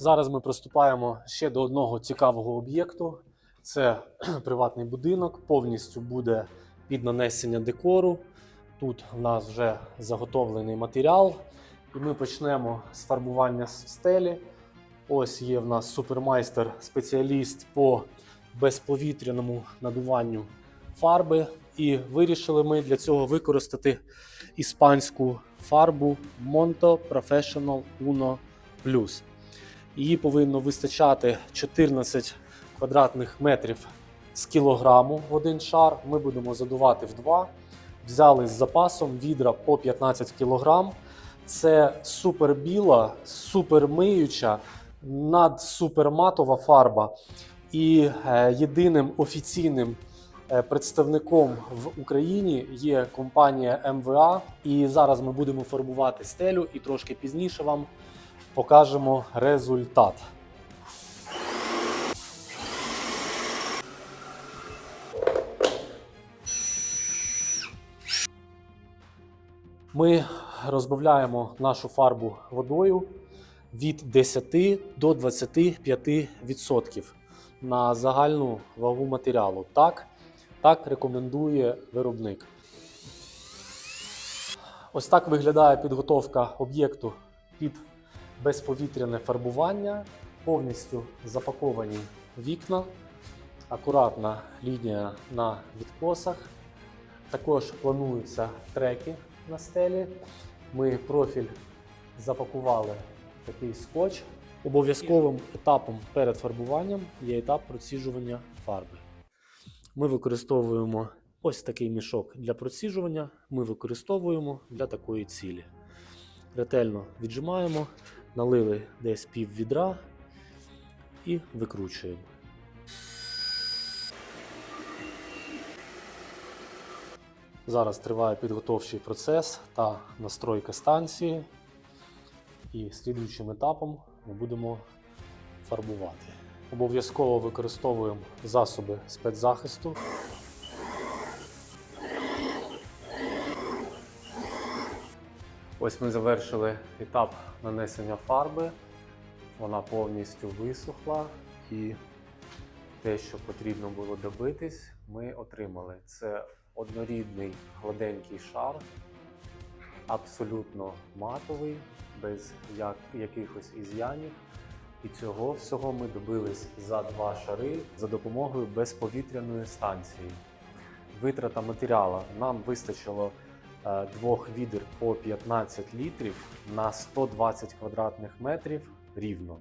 Зараз ми приступаємо ще до одного цікавого об'єкту. Це приватний будинок, повністю буде під нанесення декору. Тут в нас вже заготовлений матеріал, і ми почнемо з фарбування стелі. Ось є в нас супермайстер, спеціаліст по безповітряному надуванню фарби. І вирішили ми для цього використати іспанську фарбу Monto Professional Uno Plus. Її повинно вистачати 14 квадратних метрів з кілограму в один шар. Ми будемо задувати в два. Взяли з запасом відра по 15 кілограм. Це супер біла, супер миюча, надсуперматова фарба. І е, єдиним офіційним представником в Україні є компанія МВА. І зараз ми будемо фарбувати стелю, і трошки пізніше вам покажемо результат. Ми розбавляємо нашу фарбу водою від 10 до 25% на загальну вагу матеріалу. Так, так рекомендує виробник. Ось так виглядає підготовка об'єкту під безповітряне фарбування. Повністю запаковані вікна, акуратна лінія на відкосах. Також плануються треки на стелі. Ми профіль запакували такий скотч. Обов'язковим етапом перед фарбуванням є етап проціжування фарби. Ми використовуємо ось такий мішок для проціжування. Ми використовуємо для такої цілі. Ретельно віджимаємо, налили десь пів відра і викручуємо. Зараз триває підготовчий процес та настройка станції. І слідуючим етапом ми будемо фарбувати. Обов'язково використовуємо засоби спецзахисту. Ось ми завершили етап нанесення фарби. Вона повністю висохла і те, що потрібно було добитись, ми отримали. Це однорідний гладенький шар, абсолютно матовий, без як, якихось із'янів. І цього всього ми добились за два шари за допомогою безповітряної станції. Витрата матеріалу нам вистачило е, двох відер по 15 літрів на 120 квадратних метрів рівно.